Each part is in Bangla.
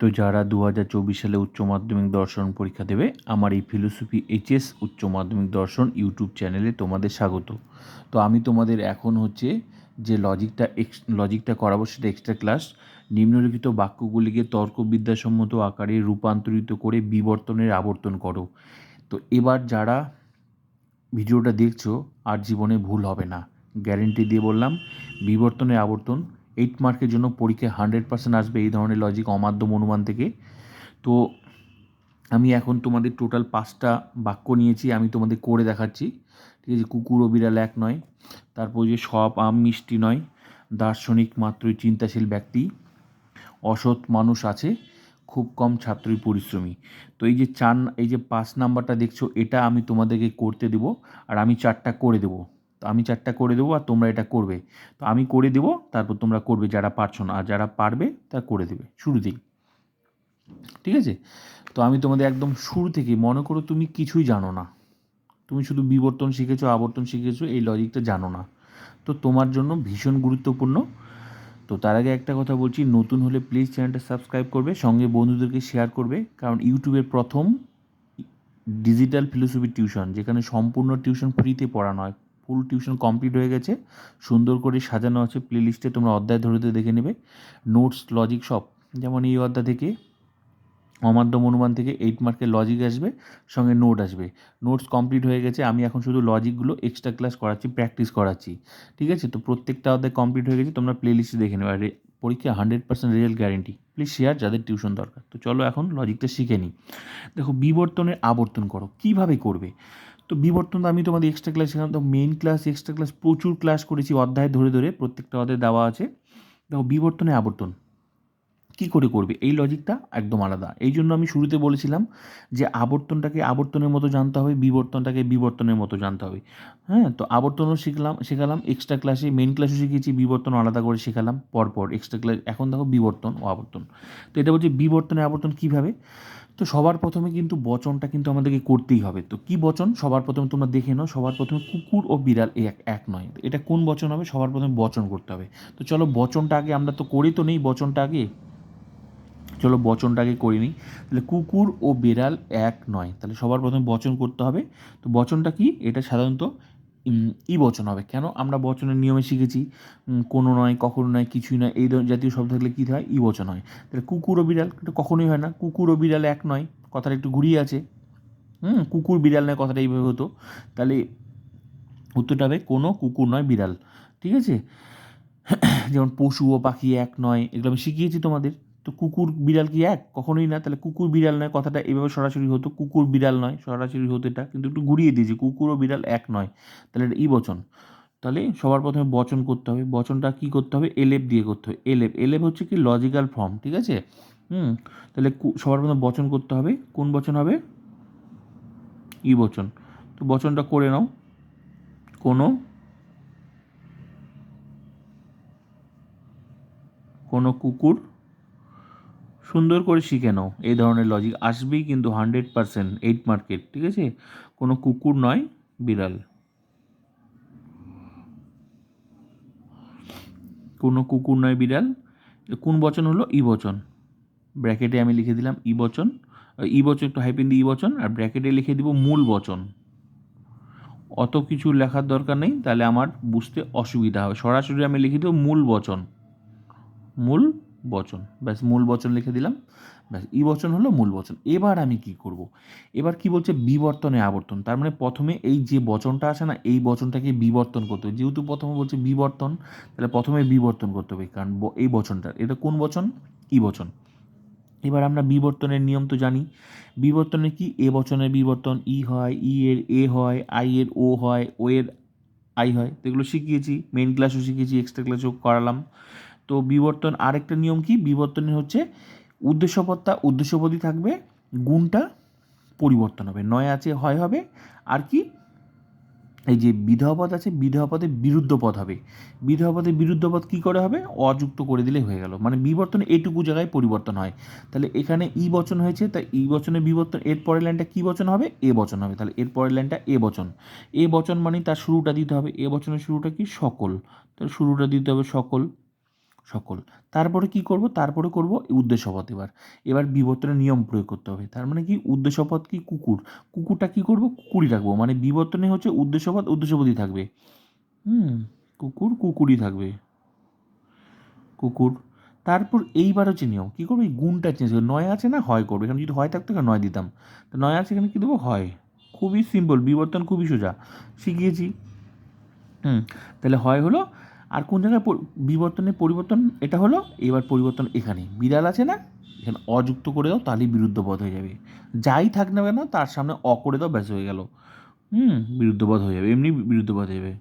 তো যারা দু হাজার চব্বিশ সালে উচ্চ মাধ্যমিক দর্শন পরীক্ষা দেবে, আমার এই ফিলোসফি এইচএস উচ্চ মাধ্যমিক দর্শন ইউটিউব চ্যানেলে তোমাদের স্বাগত। তো আমি তোমাদের এখন হচ্ছে যে লজিকটা এক্স, লজিকটা করাবো সেটা এক্সট্রা ক্লাস নিম্নলিখিত বাক্যগুলিকে তর্কবিদ্যাসম্মত আকারে রূপান্তরিত করে বিবর্তনের আবর্তন করো। তো এবার যারা ভিডিওটা দেখছ, আর জীবনে ভুল হবে না। গ্যারেন্টি দিয়ে বললাম, বিবর্তনের আবর্তন এইট মার্কের জন্য পরীক্ষায় হান্ড্রেড পার্সেন্ট আসবে এই ধরনের লজিক অমাধ্যম অনুমান থেকে। তো আমি এখন তোমাদের টোটাল পাঁচটা বাক্য নিয়েছি, আমি তোমাদের করে দেখাচ্ছি। ঠিক আছে, কুকুর ও বিড়াল এক নয়। তারপর যে সব আম মিষ্টি নয়, দার্শনিক মাত্রই চিন্তাশীল ব্যক্তি। অসৎ মানুষ আছে, খুব কম ছাত্রই পরিশ্রমী। তো এই যে চার, এই যে পাঁচ নাম্বারটা দেখছ, এটা আমি তোমাদেরকে করতে দেবো, আর আমি চারটা করে দেবো। তো আমি চারটা করে দেবো আর তোমরা এটা করবে। তো আমি করে দেবো, তারপর তোমরা করবে যারা পারছ না। আর যারা পারবে, তা করে দেবে শুরুতেই ঠিক আছে? তো আমি তোমাদের একদম শুরু থেকে, মনে করো তুমি কিছুই জানো না। তুমি শুধু বিবর্তন শিখেছো, আবর্তন শিখেছো, এই লজিকটা জানো না। তো তোমার জন্য ভীষণ গুরুত্বপূর্ণ। তো তার আগে একটা কথা বলছি, নতুন হলে প্লিজ চ্যানেলটা সাবস্ক্রাইব করবে, সঙ্গে বন্ধুদেরকে শেয়ার করবে। কারণ ইউটিউবের প্রথম ডিজিটাল ফিলোসফি টিউশন যেখানে সম্পূর্ণ টিউশন ফ্রিতে পড়ানো হয় ফুল টিউশন কমপ্লিট হয়ে গেছে। সুন্দর করে সাজানো আছে প্লে লিস্টে তোমরা অধ্যায় ধরে ধরে দেখে নেবে। নোটস লজিক সব। যেমন এই অধ্যায় থেকে অমাধ্যম অনুমান থেকে এইট মার্কের লজিক আসবে, সঙ্গে নোট আসবে। নোটস কমপ্লিট হয়ে গেছে, আমি এখন শুধু লজিকগুলো এক্সট্রা ক্লাস করাচ্ছি প্র্যাকটিস করাচ্ছি। ঠিক আছে? তো প্রত্যেকটা অধ্যায় কমপ্লিট হয়ে গেছে, তোমরা প্লে লিস্টে দেখে নেবে। আর পরীক্ষা hundred percent result guarantee please share যাদের টিউশন দরকার। তো চলো এখন লজিকটা শিখে নিই। দেখো, বিবর্তনের আবর্তন করো। কীভাবে করবে? তো বিবর্তন আমি তোমাদের এক্সট্রা ক্লাস শেখানো তো মেন ক্লাস এক্সট্রা ক্লাস প্রচুর ক্লাস করেছি অধ্যায় ধরে ধরে, প্রত্যেকটা অধ্যায় দেওয়া আছে। দেখো বিবর্তনে আবর্তন। কী করে করবে? এই লজিকটা একদম আলাদা। এই জন্য আমি শুরুতে বলেছিলাম যে আবর্তনটাকে আবর্তনের মতো জানতে হবে, বিবর্তনটাকে বিবর্তনের মতো জানতে হবে। হ্যাঁ তো আবর্তনও শিখলাম, শেখালাম এক্সট্রা ক্লাসে মেন ক্লাসও শিখিয়েছি বিবর্তন আলাদা করে শেখালাম পরপর। এক্সট্রা ক্লাস এখন দেখো বিবর্তন ও আবর্তন। তো এটা বলছে বিবর্তনে, আবর্তন কীভাবে? তো সবার প্রথমে কিন্তু বচনটা কিন্তু আমাদেরকে করতেই হবে। তো কি বচন? সবার প্রথমে তোমরা দেখে নাও, সবার প্রথমে কুকুর ও বিড়াল এক এক নয়। এটা কোন বচন হবে? সবার প্রথমে বচন করতে হবে। তো চলো বচনটা আগে, আমরা তো করি তো নেই বচনটা আগে। চলো বচনটাকে করে নিই তাহলে কুকুর ও বিড়াল এক নয়। তাহলে সবার প্রথমে বচন করতে হবে। তো বচনটা কি? এটা সাধারণত ই বচন হবে। কেন? আমরা বচনের নিয়মে শিখেছি কোনো নয়, কখনো নয়, কিছুই নয়, এই জাতীয় শব্দ থাকলে কী হয়? ই বচন হয়। তাহলে কুকুর ও বিড়াল, এটা কখনোই হয় না। কুকুর ও বিড়াল এক নয়। কথাটা একটু ঘুরিয়ে আছে। হুম, কুকুর বিড়াল নয়, কথাটা এইভাবে হতো। তাহলে উত্তরটা হবে, কোনো কুকুর নয়, বিড়াল। ঠিক আছে? যেমন পশু ও পাখি এক নয়, এগুলো আমি শিখিয়েছি তোমাদের। তো কুকুর, বিড়াল কি এক? কখনোই না। তাহলে কুকুর, বিড়াল নয়। কথাটা এভাবে সরাসরি হতো। কুকুর, বিড়াল নয়। সরাসরি হতো এটা। কিন্তু একটু ঘুরিয়ে দিয়েছি কুকুর ও বিড়াল এক নয়। তাহলে এটা ই বচন। তাহলে সবার প্রথমে বচন করতে হবে। বচনটা কি করতে হবে? এলেপ দিয়ে করতে হবে। এলেপ। এলেপ হচ্ছে কি লজিক্যাল ফর্ম ঠিক আছে? হুম। তাহলে সবার প্রথমে বচন করতে হবে। কোন বচন হবে? ই বচন। তো বচনটা করে নাও। কোনো? কোনো কুকুর সুন্দর করে শিখে নাও। এই ধরনের লজিক আসবেই কিন্তু হান্ড্রেড পারসেন্ট এইট মার্কেট ঠিক আছে? কোনো কুকুর নয়, বিড়াল। কোনো কুকুর নয়, বিড়াল। কোন বচন হলো? ই বচন। ব্র্যাকেটে আমি লিখে দিলাম ই বচন। ই বচন একটু হাইপেন দিয়ে ই বচন, আর ব্র্যাকেটে লিখে দিব মূল বচন। অত কিছু লেখার দরকার নেই, তাহলে আমার বুঝতে অসুবিধা হবে। সরাসরি আমি লিখে দেবো মূল বচন। মূল বচন। ব্যাস, মূল বচন লিখে দিলাম। ব্যাস, ই বচন হলো মূল বচন। এবার আমি কি করব? এবার কি বলছে? বিবর্তনে আবর্তন। তার মানে প্রথমে এই যে বচনটা আছে না, এই বচনটাকে বিবর্তন করতে হবে। যেহেতু প্রথমে বলছে বিবর্তন, তাহলে প্রথমে বিবর্তন করতে হবে। কারণ এই বচনটা এটা কোন বচন? ই বচন। এবার আমরা বিবর্তনের নিয়ম তো জানি। বিবর্তনে কি? এ বচনের বিবর্তন, ই হয়, ই এর এ হয়, আই এর ও হয়, ও এর আই হয়। তো এগুলো শিখিয়েছি মেন ক্লাসও শিখিয়েছি এক্সট্রা ক্লাসও করালাম। তো বিবর্তন আরেকটা নিয়ম কি? বিবর্তনের হচ্ছে উদ্দেশ্যপদটা উদ্দেশ্যপদই থাকবে, গুণটা পরিবর্তন হবে। নয় আছে, হয় হবে। আর কি? এই যে বিধবা পদ আছে বিধবা পদে বিরুদ্ধ পদ হবে। বিধবা পদে বিরুদ্ধ পদ কী করে হবে? অযুক্ত করে দিলে হয়ে গেল। মানে বিবর্তন এটুকু জায়গায় পরিবর্তন হয়। তাহলে এখানে ই বচন হয়েছে, তাই ই বচনের বিবর্তন, এর পরের লাইনটা কী বচন হবে? এ বচন হবে। তাহলে এর পরের লাইনটা এ বচন। এ বচন মানে তার শুরুটা দিতে হবে। এ বচনের শুরুটা কি? সকল। তার শুরুটা দিতে হবে সকল। সকল। তারপরে কি করব? তারপরে করব উদ্দেশ্যপদ এবার। এবার বিবর্তনের নিয়ম প্রয়োগ করতে হবে। তার মানে কি? উদ্দেশ্যপদ কি? কুকুর। কুকুরটা কি করব? কুকুরই রাখব। মানে বিবর্তনে হচ্ছে উদ্দেশ্যপদ উদ্দেশ্যপদই থাকবে। হুম, কুকুর কুকুরই থাকবে। কুকুর। তারপর এইবার হচ্ছে নিয়ম। কী করব? এই গুণটা চেঞ্জ করবে নয় আছে না? হয় করবে। এখানে যদি হয় থাকতো এখানে নয় দিতাম। তো নয় আছে এখানে কী দেবো? হয়। খুবই সিম্পল বিবর্তন খুবই সোজা। শিখিয়েছি। হুম, তাহলে হয় হলো আর কোন জায়গায় বিবর্তনের পরিবর্তন? এটা হলো, এবার পরিবর্তন এখানে। বিড়াল আছে না? এখানে অযুক্ত করে দাও, তাহলেই বিরুদ্ধপদ হয়ে যাবে। যাই থাক না কেন, তার সামনে অ করে দাও, ব্যাস হয়ে গেল। হুম বিরুদ্ধপদ হয়ে যাবে, এমনি বিরুদ্ধপদ হয়ে যাবে।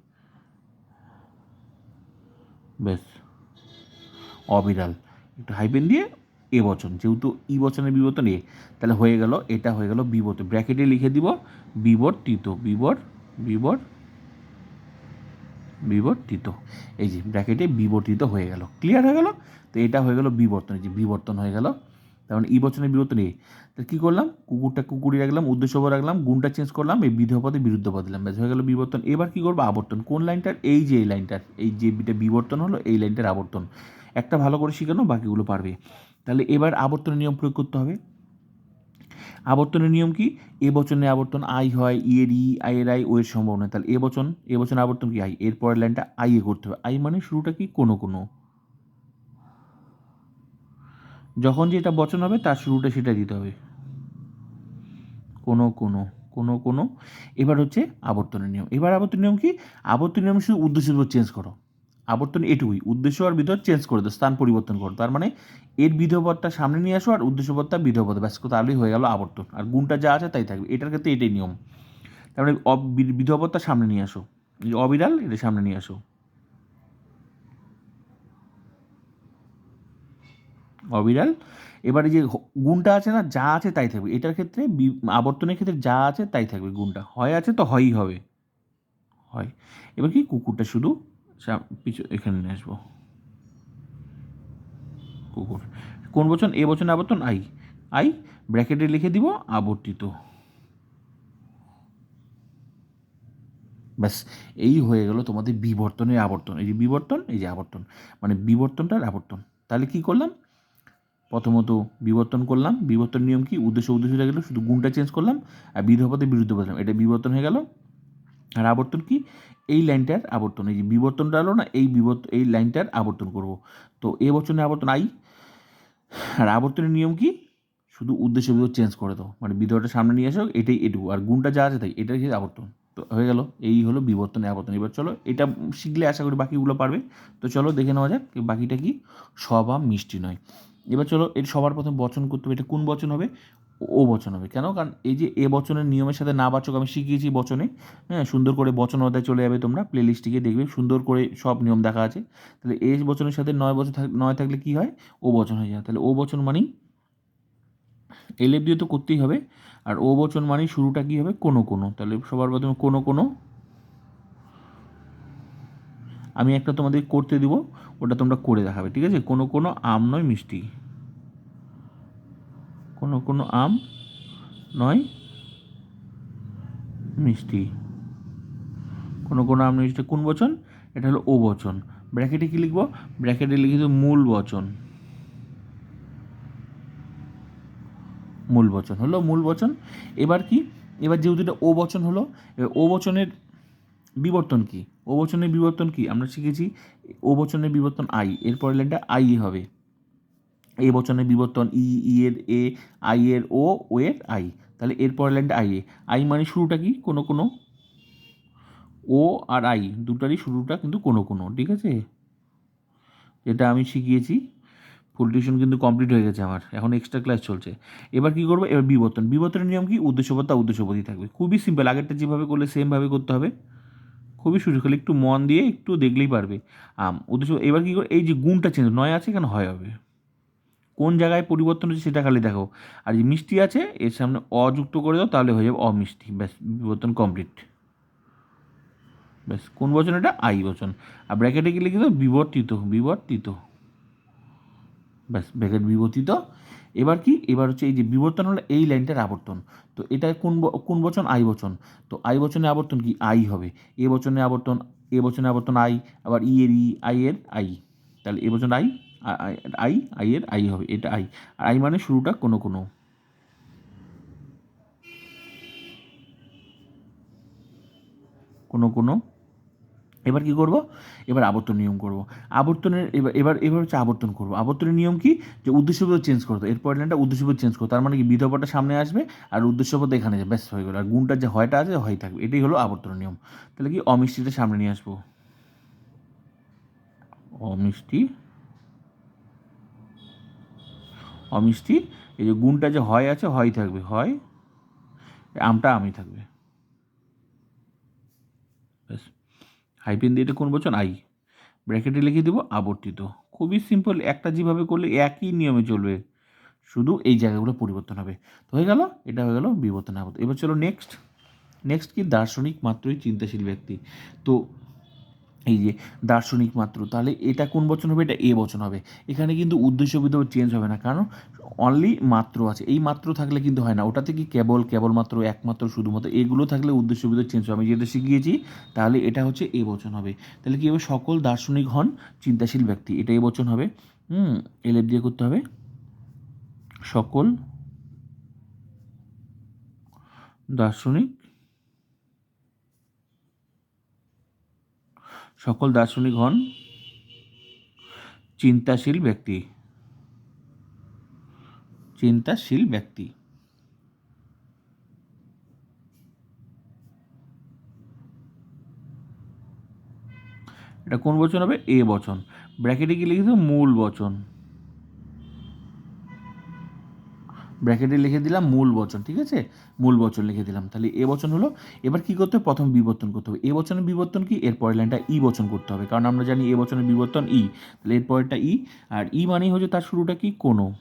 ব্যাস। অবিরাল একটু হাইপেন দিয়ে এ বচন, যেহেতু ই বচনের বিবর্তন এ, তাহলে হয়ে গেল, এটা হয়ে গেল বিবর্তন। ব্র্যাকেটে লিখে দিব, বিবর্তিত, বিবর বিবর বিবর্তিত। এই যে ব্র্যাকেটে বিবর্তিত হয়ে গেল। ক্লিয়ার হয়ে গেল? তো এটা হয়ে গেল বিবর্তন যে বিবর্তন হয়ে গেল। তার মানে ই বচনের বিবর্তন এ তো কী করলাম? কুকুরটা কুকুরি রাখলাম, উদ্দেশ্য রাখলাম, গুণটা চেঞ্জ করলাম, এই বিধপদে বিরুদ্ধ পদ দিলাম। ব্যাস, হয়ে গেল বিবর্তন। এবার কী করব? আবর্তন। কোন লাইনটার? এই যে এই লাইনটার। এই যে বিটা বিবর্তন হলো, এই লাইনটার আবর্তন। একটা ভালো করে শিখানো, বাকিগুলো পারবে। তাহলে এবার আবর্তনের নিয়ম প্রয়োগ করতে হবে। আবর্তনের নিয়ম কি? এ বচনে আবর্তন আই হয় ই এর ই আই এর আই ও এর সম্ভাবনা। তাহলে এ বচন এ বচনে আবর্তন কি? আই এর পরের লাইনটা আই এ করতে হবে। আই মানে শুরুটা কি? কোনো কোনো। যখন যেটা বচন হবে, তার শুরুটা সেটা দিতে হবে। কোনো কোনো কোনো কোনো। এবার হচ্ছে আবর্তনের নিয়ম। এবার আবর্তন নিয়ম কি? আবর্তন নিয়ম শুধু উদ্দেশ্য চেঞ্জ করো। আবর্তন এটুকুই। উদ্দেশ্য আর বিধব চেঞ্জ করে দাও স্থান পরিবর্তন করো। তার মানে এর বিধবতটা সামনে নিয়ে আসো আর উদ্দেশ্যপদটা বিধবত ব্যাস, তাহলেই হয়ে গেল আবর্তন। আর গুণটা যা আছে তাই থাকবে। এটার ক্ষেত্রে এটাই নিয়ম। তার মানে বিধবতটা সামনে নিয়ে আসো। অবিরাল, এটা সামনে নিয়ে আসো। অবিরাল। এবারে যে গুণটা আছে না, যা আছে তাই থাকবে। এটার ক্ষেত্রে আবর্তনের ক্ষেত্রে যা আছে তাই থাকবে গুণটা। হয় আছে তো হয়ই হবে। হয়। এবার কি? কুকুরটা শুধু পিছু, এখানে নিয়ে আসব। কুকুর। কোন বচন? এ বচন আবর্তন? আই। আই, ব্র্যাকেটে লিখে দিব, আবর্তিত। ব্যাস, এই হয়ে গেল তোমাদের বিবর্তনের আবর্তন। এই যে বিবর্তন, এই যে আবর্তন। মানে বিবর্তনটার আবর্তন। তাহলে কি করলাম? প্রথমত বিবর্তন করলাম। বিবর্তন নিয়ম কি? উদ্দেশ্য উদ্দেশ্য গেল, শুধু গুণটা চেঞ্জ করলাম, আর বিধপদে বিরুদ্ধ বললাম। এটা বিবর্তন হয়ে গেল। আর আবর্তন কি? এই লাইনটার আবর্তন, এই যে বিবর্তনটা হলো না, এই বিবর্তন এই লাইনটার আবর্তন করব। তো এ বচনে আবর্তন আই, আর আবর্তনের নিয়ম কি? শুধু উদ্দেশ্য বিধ চেঞ্জ করে দাও মানে বিধটা সামনে নিয়ে আসো, এটাই এটুকু, আর গুণটা যা আছে তাই, এটাই আবর্তন। তো হয়ে গেল, এই হলো বিবর্তনের আবর্তন। এবার চলো, এটা শিখলে আশা করি বাকিগুলো পারবে। তো চলো দেখে নেওয়া যাক বাকিটা কি? সবা মিষ্টি নয়। এবার চলো, এর সবার প্রথম বচন করতে হবে, এটা কোন বচন হবে? ও বচন হবে। কেন? কারণ এই যে এ বচনের নিয়মের সাথে না বাচক, আমি শিখিয়েছি বচনে। হ্যাঁ সুন্দর করে বচন অধ্যায় চলে যাবে তোমরা প্লে লিস্টটিকে দেখবে, সুন্দর করে সব নিয়ম দেখা আছে। তাহলে এ বচনের সাথে নয় বছর থাক, নয় থাকলে কী হয়? ও বচন হয়ে যায়। তাহলে ও বচন মানেই এলেপ দিয়ে তো করতেই হবে। আর ও বচন মানেই শুরুটা কী হবে? কোনো কোনো। তাহলে সবার প্রথমে কোনো কোনো। আমি একটা তোমাদের করতে দিব, ওটা তোমরা করে দেখাবে। ঠিক আছে? কোনো কোনো, আম নয়, মিষ্টি। কোনো কোনো আম নয়, মিষ্টি। কোনো কোনো আম মিষ্টি। কোন বচন? এটা হলো ও বচন। ব্র্যাকেটে কী লিখব? ব্র্যাকেটে লিখে দেবো মূল বচন। মূল বচন হলো মূল বচন। এবার কি? এবার যেহেতু এটা ও বচন হলো ও বচনের বিবর্তন কি? ও বচনের বিবর্তন কি? আমরা শিখেছি ও বচনের বিবর্তন আই। এরপরের লাইনটা আই হবে। এ বচনের বিবর্তন ই ই এর এ, আই এর ও ও এর আই। তাহলে এরপরের লাইনটা আই এ। আই মানে শুরুটা কি? কোনো কোনো। ও আর আই, দুটারই শুরুটা কিন্তু কোনো কোনো, ঠিক আছে? যেটা আমি শিখিয়েছি ফুল টিউশন কিন্তু কমপ্লিট হয়ে গেছে আমার। এখন এক্সট্রা ক্লাস চলছে। এবার কি করব? এবার বিবর্তন। বিবর্তনের নিয়ম কি? উদ্দেশ্যপদটা উদ্দেশ্যপদই থাকবে। খুবই সিম্পল আগেরটা যেভাবে করলে সেমভাবে করতে হবে। খুবই সুযোগ খালি একটু মন দিয়ে একটু দেখলেই পারবে। আম, উদ্দেশ্য এবার কী করে এই যে গুণটা চেঞ্জ নয় আছে কেন? হয় হবে। কোন জায়গায় পরিবর্তন হচ্ছে সেটা খালি দেখো। আর যে মিষ্টি আছে, এর সামনে অযুক্ত করে দাও, তাহলে হয়ে যাবে অমিষ্টি। ব্যাস, বিবর্তন কমপ্লিট ব্যাস, কোন বচন এটা? আই বচন। আর ব্র্যাকেটে গেলে কিন্তু বিবর্তিত বিবর্তিত। ব্যাস ব্র্যাকেট বিবর্তিত। এবার কি? এবার হচ্ছে এই যে বিবর্তন হলো এই লাইনটার আবর্তন। তো এটা কোন কোন বচন? আই বচন। তো আই বচনে আবর্তন কি? আই হবে। এ বচনে আবর্তন, এ বচনে আবর্তন আই, আবার ই এর ই, আই এর আই। তাহলে এ বচন আই আই আই এর আই হবে, এটা আই। আর আই মানে শুরুটা কোনো কোনো। কোনো কোনো। এবার কি করব? এবার আবর্তন নিয়ম করব। আবর্তনের, এবার এবার এবার হচ্ছে আবর্তন করব। আবর্তনের নিয়ম কি? যে উদ্দেশ্যপদ চেঞ্জ করতো। এর পরের লাইনটা উদ্দেশ্যপদ চেঞ্জ করতো। তার মানে কি? বিধবটা সামনে আসবে আর উদ্দেশ্যপদ এখানে যাবে। ব্যাস, হয়ে গেলো। আর গুণটা যে হয়টা আছে হয় থাকবে। এটাই হলো আবর্তনের নিয়ম। তাহলে কি? অমিষ্টিটা সামনে নিয়ে আসব। অমিষ্টি অমিষ্টি, এই যে গুণটা যে হয় আছে, হয় থাকবে। হয়, আমটা আমি থাকবে। ব্যাস। হাইপেন দিয়ে এটা কোন বচন? আই। ব্র্যাকেটে লিখে দেবো, আবর্তিত। খুবই সিম্পল, একটা যেভাবে করলে একই নিয়মে চলবে। শুধু এই জায়গাগুলো পরিবর্তন হবে। তো হয়ে গেল, এটা হয়ে গেল বিবর্তন আবর্ত। এবার চলো নেক্সট নেক্সট কি দার্শনিক মাত্রই চিন্তাশীল ব্যক্তি। তো এই যে দার্শনিক মাত্র, তাহলে এটা কোন বচন হবে? এটা এ বচন হবে। এখানে কিন্তু উদ্দেশ্য বিধব চেঞ্জ হবে না, কারণ অনলি মাত্র আছে। এই মাত্র থাকলে কিন্তু হয় না। ওটাতে কি কেবল, কেবলমাত্র, একমাত্র, শুধুমাত্র এগুলো থাকলে উদ্দেশ্য বিধব চেঞ্জ হবে। আমি যেটা শিখিয়েছি, তাহলে এটা হচ্ছে এ বচন হবে। তাহলে কি হবে? সকল দার্শনিক হন চিন্তাশীল ব্যক্তি, এটা এ বচন হবে। হুম এলেপ দিয়ে করতে হবে। সকল দার্শনিক সকল দার্শনিক হন চিন্তাশীল ব্যক্তি। চিন্তাশীল ব্যক্তি। এটা কোন বচন হবে? এ বচন। ব্র্যাকেটে কি লিখেছে? মূল বচন। ব্র্যাকেটে লিখে দিলাম মূল বচন, ঠিক আছে? মূল বচন লিখে দিলাম। তাহলে এ বচন হলো, এবার কি করতে হবে? প্রথম বিবর্তন করতে হবে। এ বচনের বিবর্তন কি? এর পরের লাইনটা ই বচন করতে হবে। কারণ আমরা জানি এ বচনের বিবর্তন ই। তাহলে এর পরেরটা ই। আর ই মানেই হচ্ছে তার শুরুটা কি? কোনো।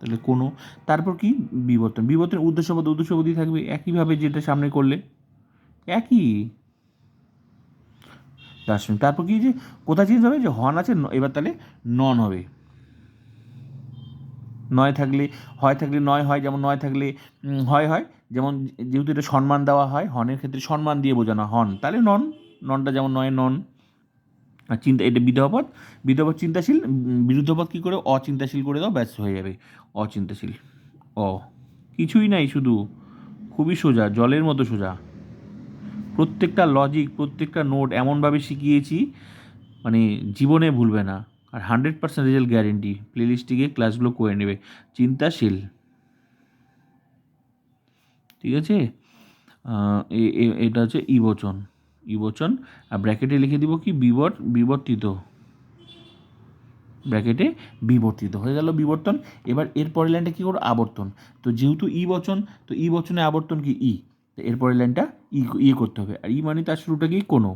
তাহলে কোনো। তারপর কি? বিবর্তন। বিবর্তন উদ্দেশ্যপদ উদ্দেশ্যপদই থাকবে। একইভাবে যেটা সামনে করলে, একই। দার্শনিক। তারপর কি যে, কোথায় চেঞ্জ হবে? যে হন আছে এবার তাহলে নন হবে। নয় থাকলে হয় থাকলে নয় হয় যেমন নয় থাকলে হয় হয় যেমন যেহেতু এটা সম্মান দেওয়া হয় হনের ক্ষেত্রে সম্মান দিয়ে বোঝানো হন তাহলে নন ননটা যেমন নয় নন। আর চিন্তা এটা বিধবপদ বিধবপদ চিন্তাশীল উম, বিরুদ্ধপদ কী করে অচিন্তাশীল করে দাও ব্যাস হয়ে যাবে অচিন্তাশীল অ কিছুই নাই শুধু খুবই সোজা জলের মতো সোজা। প্রত্যেকটা লজিক প্রত্যেকটা নোট এমনভাবে শিখিয়েছি মানে জীবনে ভুলবে না। আর হান্ড্রেড পার্সেন্ট রেজাল্ট গ্যারেন্টি প্লেলিস্টে গিয়ে ক্লাসগুলো করে নেবে। চিন্তাশীল। ঠিক আছে? এটা হচ্ছে ইবচন। ইবচন, আর ব্র্যাকেটে লিখে দিব কি? বিবর, বিবর্তিত। ব্র্যাকেটে বিবর্তিত। হয়ে গেল বিবর্তন। এবার এর পরের লাইনটা কী করব? আবর্তন। তো যেহেতু ই বচন তো ই বচনে আবর্তন কি? ই। তো এর লাইনটা ই ই করতে হবে। আর ই মানে তার শুরুটা কি? কোনো।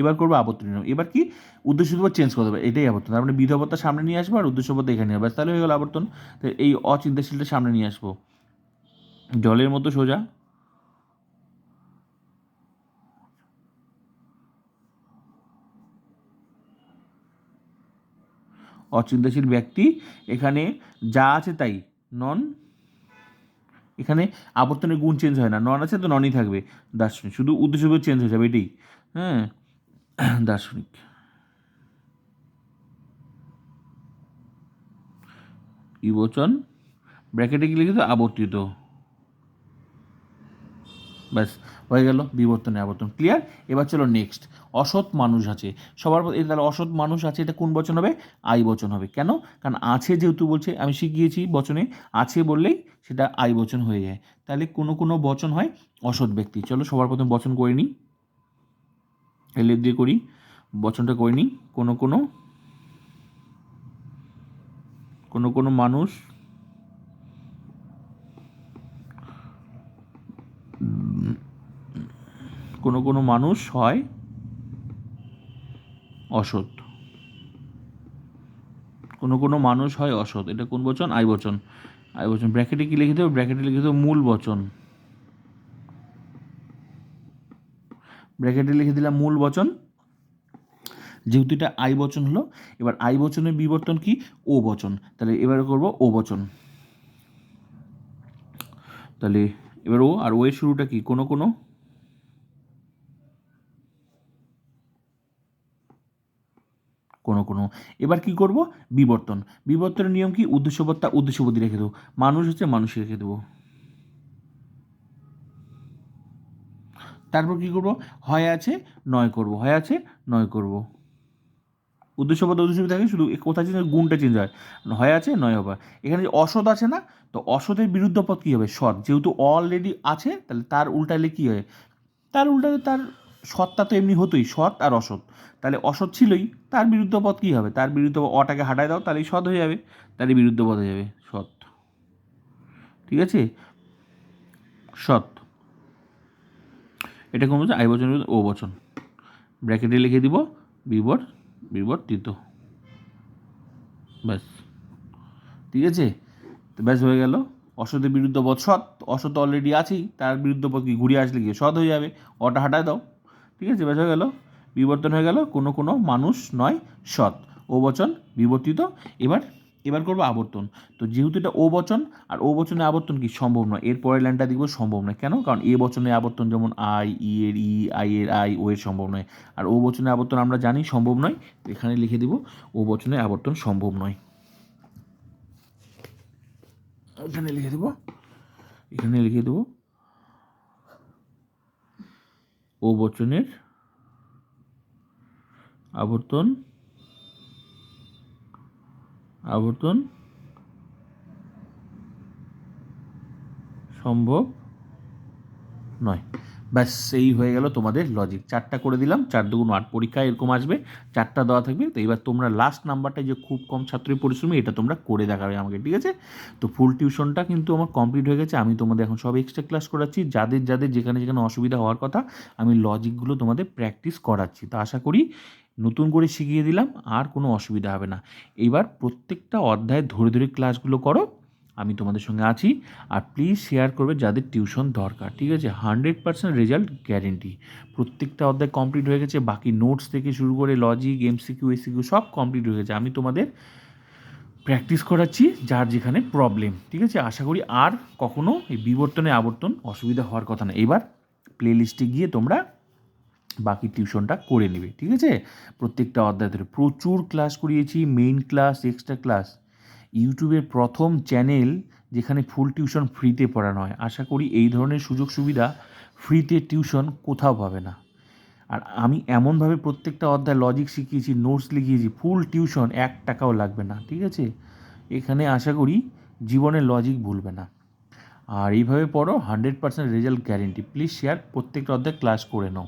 এবার করব আবর্তন নিয়ম এবার কি? উদ্দেশ্যপদ চেঞ্জ করতে হবে এটাই আবর্তন। তার মানে বিধবতা সামনে নিয়ে আসব আর উদ্দেশ্যপদ এখানে হবে ব্যাস, তাহলে হয়ে গেল আবর্তন। এই অচিন্তাশীলটা সামনে নিয়ে আসব। জলের মতো সোজা। অচিন্তাশীল ব্যক্তি, এখানে যা আছে তাই। নন, এখানে আবর্তনের গুণ চেঞ্জ হয় না। নন আছে তো ননই থাকবে। দার্শনিক, শুধু উদ্দেশ্য চেঞ্জ হয়ে যাবে, এটাই। হ্যাঁ। দার্শনিক। ইবচন, ব্র্যাকেটে কি লিখিত আবর্তিত। ব্যাস, হয়ে গেল বিবর্তনে আবর্তন। ক্লিয়ার? এবার চলো নেক্সট অসৎ মানুষ আছে। সবার প্রথমে- তাহলে অসৎ মানুষ আছে, এটা কোন বচন হবে? আই বচন হবে। কেন? কারণ আছে যেহেতু বলছে, আমি শিখিয়েছি বচনে, আছে বললেই সেটা আই বচন হয়ে যায়। তাহলে কোনো কোনো বচন হয় অসৎ ব্যক্তি। চলো সবার প্রথম বচন করে নিই। এলে দিয়ে করি, বচনটা করে নিই কোনো কোনো কোনো কোনো মানুষ কোনো কোনো মানুষ হয় অসৎ। কোনো কোনো মানুষ হয় অসৎ। এটা কোন বচন? আই বচন। আই বচন। ব্র্যাকেটে কি লিখে দেবো? ব্র্যাকেটে লিখে দেবো মূল বচন। ব্র্যাকেটে লিখে দিলাম মূল বচন। যেহেতু এটা আই বচন হলো, এবার আই বচনের বিবর্তন কি? ও বচন। তাহলে এবার করব ও বচন। তাহলে এবার ও আর ও এর শুরুটা কি? কোনো কোনো? কোনো কোনো। এবার কি করব? বিবর্তন। বিবর্তনের নিয়ম কি? উদ্দেশ্যবত্তা উদ্দেশ্যবতী রেখে দেবো। মানুষ হচ্ছে মানুষ রেখে দেবো। তারপর কি করব? হয় আছে, নয় করব। হয় আছে, নয় করব। উদ্দেশ্যপদ উদ্দেশ্য থাকে শুধু কোথায় চেঞ্জ? গুণটা চেঞ্জ হয়। হয় আছে, নয় হবে। এখানে যে অসৎ আছে না, তো অসতের বিরুদ্ধ পদ কী হবে? সৎ। যেহেতু অলরেডি আছে, তাহলে তার উল্টালে কী হয়? তার উল্টালে তার সৎটা তো এমনি হতোই, সৎ আর অসৎ। তাহলে অসৎ ছিলই, তার বিরুদ্ধ পদ কী হবে? তার বিরুদ্ধ অটাকে হাঁটায় দাও, তাহলেই সৎ হয়ে যাবে। তাহলে বিরুদ্ধ পদ হয়ে যাবে, সৎ। ঠিক আছে? সৎ। এটা কোন বলছে আই বচন ও বচন ব্র্যাকেটে লিখে দিব বিবর বিবর্তিত ব্যাস। ঠিক আছে? তো ব্যাস হয়ে গেল। অসতের বিরুদ্ধ পদ সৎ। অসৎ অলরেডি আছেই, তার বিরুদ্ধ পদ কি ঘুরে আসলে গিয়ে সৎ হয়ে যাবে? অটা হাঁটায় দাও। ঠিক আছে? ব্যাস হয়ে গেল। বিবর্তন হয়ে গেল। কোনো কোনো মানুষ নয় সৎ। ও বচন বিবর্তিত। এবার এবার করব আবর্তন। তো যেহেতু এটা ও বচন আর ও বচনে আবর্তন কি? সম্ভব নয়। এর পরের লাইনটা দেখব সম্ভব নয়। কেন? কারণ এ বচনে আবর্তন যেমন আই, ই এর ই, আই এর আই, ও এর সম্ভব নয়। আর ও বচনে আবর্তন আমরা জানি সম্ভব নয়। এখানে লিখে দিব ও বচনে আবর্তন সম্ভব নয়। এখানে লিখে দেবো, এখানে লিখে দেবো ও বচনের আবর্তন আবর্তন সম্ভব নয়। ব্যাস, এই হয়ে গেল তোমাদের লজিক চারটা করে দিলাম, চার দুগুণ আট পরীক্ষা এরকম আসবে। চারটা দেওয়া থাকবে। তো এবার তোমরা লাস্ট নাম্বারটা যে খুব কম ছাত্রই পরিশ্রমী, এটা তোমরা করে দেখাবে আমাকে, ঠিক আছে? তো ফুল টিউশনটা কিন্তু আমার কমপ্লিট হয়ে গেছে। আমি তোমাদের এখন সব এক্সট্রা ক্লাস করাচ্ছি। যাদের যাদের যেখানে যেখানে অসুবিধা হওয়ার কথা, আমি লজিকগুলো তোমাদের প্র্যাকটিস করাচ্ছি। তো আশা করি নতুন করে শিখিয়ে দিলাম, আর কোনো অসুবিধা হবে না। এবার প্রত্যেকটা অধ্যায় ধরে ধরে ক্লাসগুলো করো, আমি তোমাদের সঙ্গে আছি, আর প্লিজ শেয়ার করবে যাদের টিউশন দরকার, ঠিক আছে? হান্ড্রেড পার্সেন্ট রেজাল্ট গ্যারেন্টি প্রত্যেকটা অধ্যায় কমপ্লিট হয়ে গেছে, বাকি নোটস থেকে শুরু করে লজিক এমসিকিউ এসিকিউ সব কমপ্লিট হয়ে গেছে। আমি তোমাদের প্র্যাকটিস করাচ্ছি যার যেখানে প্রবলেম ঠিক আছে? আশা করি আর কখনও এই বিবর্তনে আবর্তন অসুবিধা হওয়ার কথা না। এবার প্লে লিস্টে গিয়ে তোমরা বাকি টিউশনটা করে নেবে, ঠিক আছে? প্রত্যেকটা অধ্যায় ধরে প্রচুর ক্লাস করিয়েছি মেইন ক্লাস এক্সট্রা ক্লাস ইউটিউবের প্রথম চ্যানেল যেখানে ফুল টিউশন ফ্রিতে পড়ানো হয়। আশা করি এই ধরনের সুযোগ সুবিধা ফ্রিতে টিউশন কোথাও পাবে না। আর আমি এমনভাবে প্রত্যেকটা অধ্যায় লজিক শিখিয়েছি নোটস লিখিয়েছি ফুল টিউশন এক টাকাও লাগবে না, ঠিক আছে? এখানে আশা করি জীবনে লজিক ভুলবে না। আর এইভাবে পড়ো hundred percent result guarantee please share প্রত্যেকটা অধ্যায় ক্লাস করে নাও।